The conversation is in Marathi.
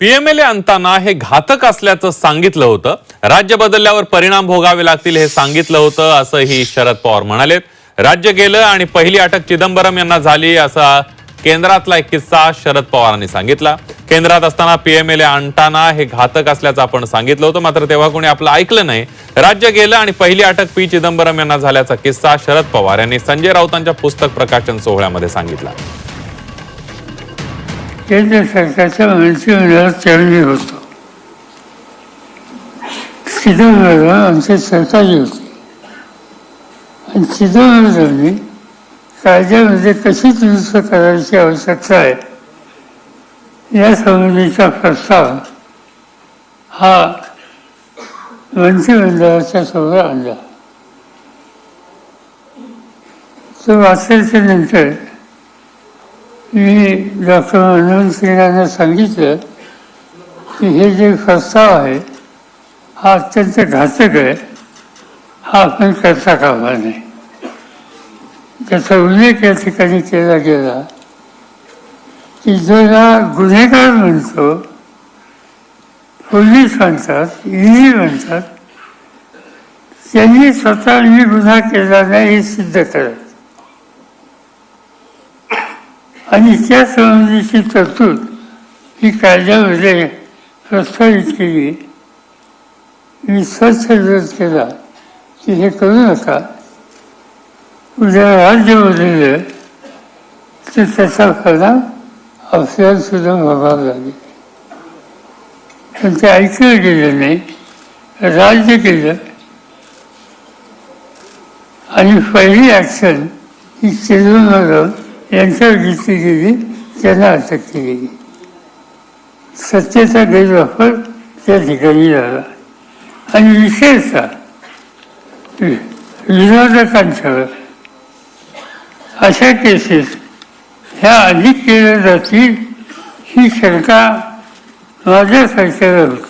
पीएमएलए आणताना हे घातक असल्याचं सांगितलं होतं. राज्य बदलल्यावर परिणाम भोगावे लागतील हे सांगितलं होतं असंही शरद पवार म्हणालेत राज्य गेलं आणि पहिली अटक चिदंबरम यांना झाली असा केंद्रातला एक किस्सा शरद पवारांनी सांगितला. केंद्रात असताना पीएमएलए आणताना हे घातक असल्याचं आपण सांगितलं होतं मात्र तेव्हा कोणी आपलं ऐकलं नाही. राज्य गेलं आणि पहिली अटक पी चिदंबरम यांना झाल्याचा किस्सा शरद पवार यांनी संजय राऊतांच्या पुस्तक प्रकाशन सोहळ्यामध्ये सांगितला. केंद्र सरकारच्या मंत्रिमंडळात चरणी होतो. चिदंबरम आमचे सरकारी होते. आणि चिदंबरमनी कायद्यामध्ये कशी दुरुस्त करायची आवश्यकता आहे या संबंधीचा प्रस्ताव हा मंत्रिमंडळाच्या समोर आणला. तो वाचायच्या नंतर मी डॉक्टर अनंत सिंगांना सांगितलं की हे जे प्रस्ताव आहे हा अत्यंत घातक आहे. हा आपण करता कामा नाही? त्याचा उल्लेख या ठिकाणी केला गेला की ज्याला गुन्हेगार म्हणतो पोलीस म्हणतात ईडी म्हणतात त्यांनी स्वतः मी गुन्हा केला नाही हे सिद्ध करत. आणि त्या संबंधीची तरतूद ही कायद्यामध्ये प्रस्तावित केली. मी स्वच्छ विरोध केला की हे करू नका. उद्या राज्य बदललं तर त्याचा फायदा आपल्याला सुद्धा लागेल. पण ते ऐकलं गेलं नाही राज्य केलं. आणि पहिली ॲक्शन ही चिदंबरम यांच्यावर घेतली गेली त्यांना अटक केली गेली. सत्तेचा गैरवापर त्या ठिकाणी झाला. आणि विशेषतः वि- विरोधकांच्यावर अशा केसेस ह्या अधिक केल्या जातील ही शंका माझ्या सरकारला होती.